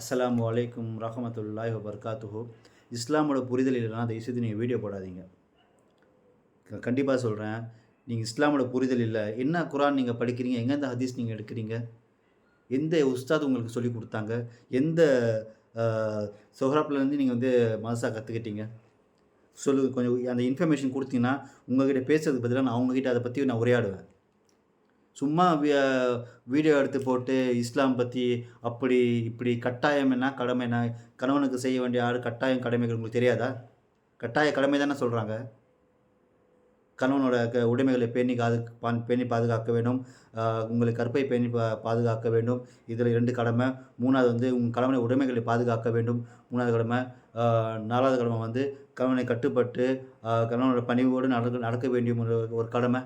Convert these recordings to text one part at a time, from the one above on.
அஸ்லாம் வலைக்கும் ரஹமத்துல்லாய் வபர்காத்துஹு. இஸ்லாமோட புரிதல் இல்லைனா தயவுசெய்து நீங்கள் வீடியோ போடாதீங்க. கண்டிப்பாக சொல்கிறேன் நீங்கள் இஸ்லாமோட புரிதல் இல்லை. என்ன குரான் நீங்கள் படிக்கிறீங்க? எங்கேருந்து ஹதீஸ் நீங்கள் எடுக்கிறீங்க? எந்த உஸ்தாத் உங்களுக்கு சொல்லி கொடுத்தாங்க? எந்த சொஹராப்லேருந்து நீங்கள் வந்து மதசா கற்றுக்கிட்டீங்க சொல்லு கொஞ்சம் அந்த இன்ஃபர்மேஷன் கொடுத்தீங்கன்னா உங்கள்கிட்ட பேசுறதுக்கு பதிலாக நான் அவங்ககிட்ட அதை பற்றி நான் உரையாடுவேன். சும்மா வீடியோ எடுத்து போட்டு இஸ்லாம் பற்றி அப்படி இப்படி கட்டாயம் என்ன கடமை என்ன? கணவனுக்கு செய்ய வேண்டிய ஆறு கட்டாயம் கடமைகள் உங்களுக்கு தெரியாதா? கட்டாய கடமை தானே சொல்கிறாங்க கணவனோட க உடைமைகளை பேணி காது பான் பேணி பாதுகாக்க வேண்டும். உங்களை கற்பை பேணி பா பாதுகாக்க வேண்டும். இதில் இரண்டு கடமை. மூணாவது வந்து உங்கள் கணவனை உடைமைகளை பாதுகாக்க வேண்டும். மூணாவது கடமை நாலாவது கடமை வந்து கணவனை கட்டுப்பட்டு கணவனோட பணிவோடு நடக்க நடக்க வேண்டிய ஒரு கடமை.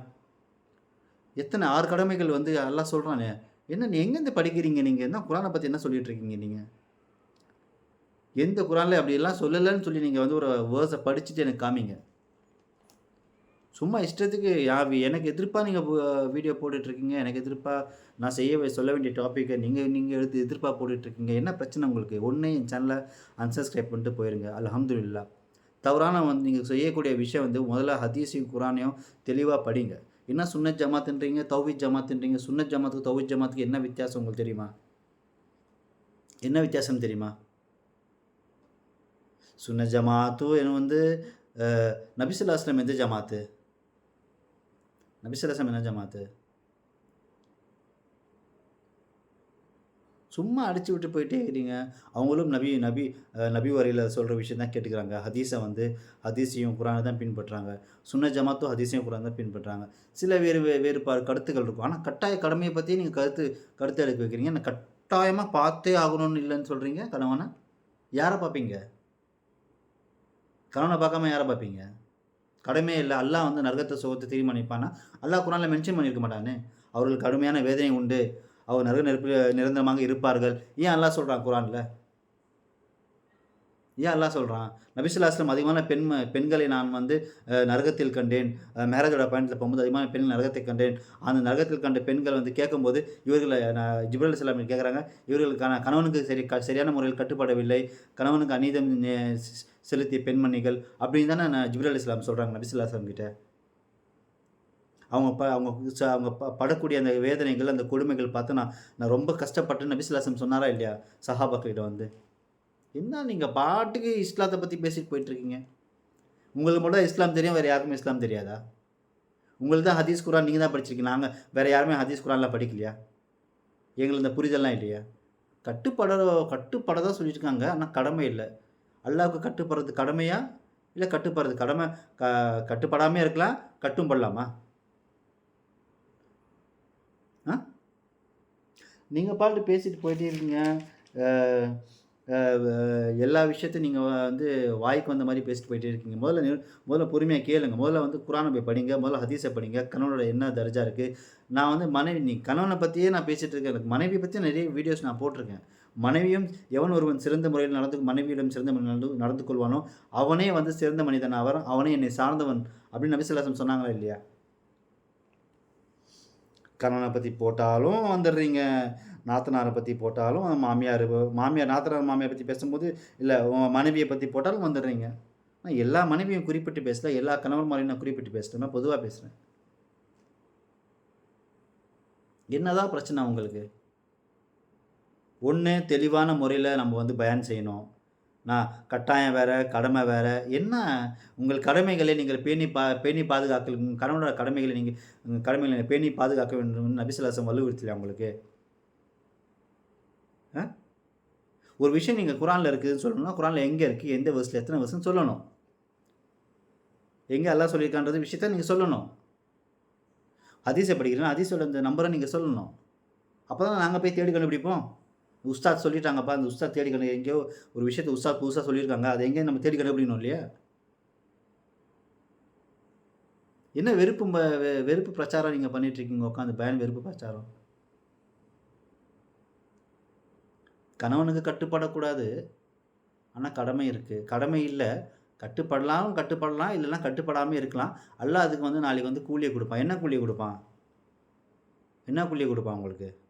எத்தனை ஆறு கடமைகள் வந்து எல்லாம் சொல்கிறானே என்ன நீ எங்கேருந்து படிக்கிறீங்க நீங்கள் என்ன குரானை பற்றி என்ன சொல்லிகிட்டு இருக்கீங்க நீங்கள் எந்த குரானில் அப்படியெல்லாம் சொல்லலைன்னு சொல்லி நீங்கள் வந்து ஒரு வேர்ஸை படிச்சுட்டு எனக்கு காமிங்க. சும்மா இஷ்டத்துக்கு யாவி எனக்கு எதிர்ப்பாக நீங்கள் வீடியோ போட்டுட்ருக்கீங்க எனக்கு எதிர்ப்பாக நான் செய்ய சொல்ல வேண்டிய டாப்பிக்கை நீங்கள் நீங்கள் எடுத்து எதிர்ப்பாக போட்டுட்ருக்கீங்க என்ன பிரச்சனை உங்களுக்கு? ஒன்றே என் சேனலை அன்சப்ஸ்கிரைப் பண்ணிட்டு போயிருங்க. அலமதுல்லா தவறான வந்து நீங்கள் செய்யக்கூடிய விஷயம் வந்து முதல்ல ஹதீஸையும் குரானையும் தெளிவாக படிங்க. என்ன சுன்னத் ஜமாத்துன்றீங்க தௌஹித் ஜமாத்துன்றீங்க சுன்னத் ஜமாத்துக்கு தௌஹித் ஜமாத்துக்கு என்ன வித்தியாசம் உங்களுக்கு தெரியுமா? என்ன வித்தியாசம் தெரியுமா? சுன்ன ஜமாத்து என்ன வந்து அஹ், நபிசுல்லா அஸ்லம் எந்த ஜமாத்து? நபிசுல்லா அஸ்லம் என்ன ஜமாத்து? சும்மா அடிச்சு விட்டு போயிட்டே இருக்கிறீங்க. அவங்களும் நபி நபி நபி வரையில் சொல்கிற விஷயம் தான் கேட்டுக்கிறாங்க. ஹதீஸை வந்து ஹதீஸையும் குரானை தான் பின்பற்றுறாங்க. சுன்ன ஜமாத்தும் ஹதீஸையும் குரான் தான் பின்பற்றுறாங்க. சில வேறு வே- வேறுபாடு கருத்துக்கள் இருக்கும். ஆனால் கட்டாய கடமையை பற்றி நீங்கள் கருத்து கருத்து எடுக்க வைக்கிறீங்க. நான் கட்டாயமாக பார்த்தே ஆகணும்னு இல்லைன்னு சொல்கிறீங்க கணவனை? யாரை பார்ப்பீங்க? கணவனை பார்க்காம யாரை பார்ப்பீங்க? கடமையே இல்லை. அல்லாஹ் வந்து நரகத்தை சுகத்தை தீர்மானிப்பானா? அல்லாஹ் குரானில் மென்ஷன் பண்ணியிருக்க மாட்டானே. அவர்களுக்கு கடுமையான வேதனை உண்டு. அவர் நரக நெருப்பு நிரந்தரமாக இருப்பார்கள். ஏன் எல்லாம் சொல்கிறான் குரானில்? ஏன் எல்லாம் சொல்கிறான் நபிசுல்லாஸ்லம் அதிகமான பெண் பெண்களை நான் வந்து நரகத்தில் கண்டேன். மேரேஜோட பயணத்தில் போகும்போது அதிகமான பெண்கள் நரகத்தை கண்டேன். அந்த நரகத்தில் கண்ட பெண்கள் வந்து கேட்கும்போது இவர்களை நான் ஜிப்ரல் இஸ்லாம் கேட்குறாங்க இவர்களுக்கான கணவனுக்கு சரி க சரியான முறையில் கட்டுப்படவில்லை. கணவனுக்கு அநீதம் செலுத்திய பெண்மணிகள் அப்படின்னு தானே நான் ஜிப்ரல் இஸ்லாம் சொல்கிறாங்க நபிசுல்லாஸ்லாம் கிட்டே. அவங்க ப அவங்க அவங்க ப படக்கூடிய அந்த வேதனைகள் அந்த கொடுமைகள் பார்த்து நான் நான் ரொம்ப கஷ்டப்பட்டேன்னு நபிசுலாசம் சொன்னாரா இல்லையா? சஹாபாக்கிட்ட வந்து. என்ன நீங்கள் பாட்டுக்கு இஸ்லாத்தை பற்றி பேசிட்டு போயிட்டுருக்கீங்க? உங்களுக்கு மட்டும் இஸ்லாம் தெரியும் வேறு யாருக்குமே இஸ்லாம் தெரியாதா? உங்களுக்கு தான் ஹதீஸ் குரான் நீங்கள் தான் படிச்சிருக்கீங்க. நாங்கள் வேறு யாருமே ஹதீஸ் குரான்லாம் படிக்கலையா? எங்களுக்கு இந்த புரிதல்லாம் இல்லையா? கட்டுப்பட கட்டுப்பட தான் சொல்லியிருக்காங்க ஆனால் கடமை இல்லை. அல்லாவுக்கு கட்டுப்படுறது கடமையா? இல்லை கட்டுப்படுறது கடமை க கட்டுப்படாமே இருக்கலாம் கட்டும் படலாமா நீங்கள் பாட்டு பேசிட்டு போயிட்டே இருக்கீங்க எல்லா விஷயத்தையும் நீங்கள் வந்து வாய்க்கு வந்த மாதிரி பேசிட்டு போயிட்டே இருக்கீங்க. முதல்ல முதல்ல பொறுமையாக கேளுங்க. முதல்ல வந்து குரானை போய் படிங்க. முதல்ல ஹதீஸை படிங்க. கணவனோட என்ன தர்ஜா இருக்குது நான் வந்து மனைவி நீ கணவனை பற்றியே நான் பேசிகிட்டு இருக்கேன். எனக்கு மனைவி பற்றி நிறைய வீடியோஸ் நான் போட்டிருக்கேன். மனைவியும் எவன் ஒருவன் சிறந்த முறையில் நடந்து மனைவியிடம் சிறந்த முறையில் நடந்து நடந்து கொள்வானோ அவனே வந்து சிறந்த மனிதன் அவர் அவனே என்னை சார்ந்தவன் அப்படின்னு நபிசுல்லாசம் சொன்னாங்களா இல்லையா? கணவனை பற்றி போட்டாலும் வந்துடுறீங்க நாத்தனாரை பற்றி போட்டாலும் மாமியார் மாமியார் நாத்தனார் மாமியார் பற்றி பேசும்போது இல்லை உன் மனைவியை பற்றி போட்டாலும் வந்துடுறீங்க நான் எல்லா மனைவியும் குறிப்பிட்டு பேசல எல்லா கணவன்மாரையும் நான் குறிப்பிட்டு பேசுகிறேன் நான் பொதுவாக பேசுகிறேன் என்னதான் பிரச்சனை உங்களுக்கு? ஒன்று தெளிவான முறையில் நம்ம வந்து பயன் செய்யணும். நான் கட்டாயம் வேறு கடமை வேறு. என்ன உங்கள் கடமைகளை நீங்கள் பேணி பா பேணி பாதுகாக்க உங்கள் கடமைகளை நீங்கள் உங்கள் கடமைகளை நீங்கள் பேணி பாதுகாக்க வேண்டும் நபிசுலாசம் வலுவுறுத்தலையா உங்களுக்கு? ஆ? ஒரு விஷயம் நீங்கள் குரானில் இருக்குதுன்னு சொல்லணும்னா குரானில் எங்கே இருக்குது எந்த வருஷத்தில் எத்தனை வருஷம் சொல்லணும். எங்கே எல்லாம் சொல்லியிருக்கான்றது விஷயத்த நீங்கள் சொல்லணும். அதிசை படிக்கிறேன்னா ஹதீஸோட இந்த நம்பரை நீங்கள் சொல்லணும். அப்போ தான் நாங்கள் போய் தேடி கண்டுபிடிப்போம். உஸ்தாத் சொல்லிட்டாங்கப்பா அந்த உஸ்தாத் தேடி கண்டு எங்கேயோ ஒரு விஷயத்தை உஸ்தாத் புதுசாக சொல்லியிருக்காங்க. அதை எங்கேயும் நம்ம தேடி கண்டுபிடிக்கணும் இல்லையா? என்ன வெறுப்பு வெ- வெறுப்பு பிரச்சாரம் நீங்கள் பண்ணிகிட்ருக்கீங்க உட்காந்து பயன் வெறுப்பு பிரச்சாரம்? கணவனுக்கு கட்டுப்படக்கூடாது. ஆனால் கடமை இருக்குது கடமை இல்லை. கட்டுப்படலாம் கட்டுப்படலாம் இல்லைன்னா கட்டுப்படாமல் இருக்கலாம். அல்ல அதுக்கு வந்து நாளைக்கு வந்து கூலியை கொடுப்பான். என்ன கூலியை கொடுப்பான்? என்ன கூலியை கொடுப்பான் உங்களுக்கு?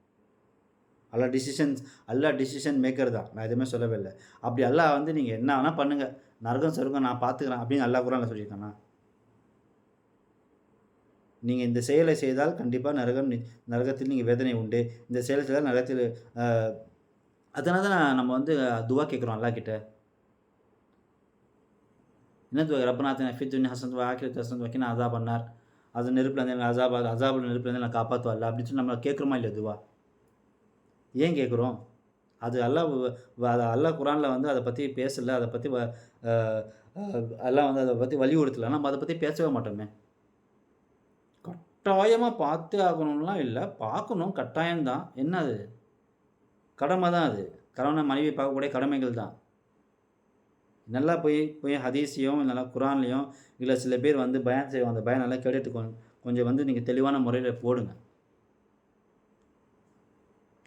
அல்லா டிசிஷன்ஸ் அல்லா டிசிஷன் மேக்கர் தான். நான் எதுவுமே சொல்லவே இல்லை. அப்படி அல்லா வந்து நீங்கள் என்ன வேணால் பண்ணுங்கள் நரகம் சொர்க்கம் நான் பார்த்துக்கிறேன் அப்படின்னு அல்லாஹ் குரானில் சொல்லியிருக்கேண்ணா நீங்கள் இந்த செயலை செய்தால் கண்டிப்பாக நரகம் நரகத்தில் நீங்கள் வேதனை உண்டு. இந்த செயலை செய்தால் நரகத்தில் அதனால தான் நான் நம்ம வந்து துவா கேட்குறோம் அல்லாஹ் கிட்ட. என்ன துவா? ரப்பநாத்தன் ஃபித்துன் ஹசன் ஆக்கிரத் ஹசன் வக்கின அதா பண்ணார். அது நெருப்பில் இருந்தேன் அசாபா அசாபில் நெருப்பில் இருந்து நான் காப்பாற்றுவல்ல அப்படின்னு சொல்லி நம்ம கேட்குறோமா இல்லை துவா? ஏன் கேட்குறோம்? அது அல்லா அது அல்லாஹ் குரானில் வந்து அதை பற்றி பேசலை அதை பற்றி வ- வந்து அதை பற்றி வலியுறுத்தலை நம்ம அதை பற்றி பேசவே மாட்டோமே. கட்டாயமாக பார்த்தே ஆகணும்லாம் இல்லை. பார்க்கணும். கட்டாயம்தான் என்ன அது? கடமை தான் அது. கணவனை மனைவி பார்க்கக்கூடிய கடமைகள் தான். நல்லா போய் போய் ஹதீஸையும் நல்லா குரான்லேயும் இல்லை சில பேர் வந்து பயன் செய்வோம் அந்த பயன் நல்லா கேட்டுட்டு கொஞ்சம் வந்து நீங்கள் தெளிவான முறையில் போடுங்க.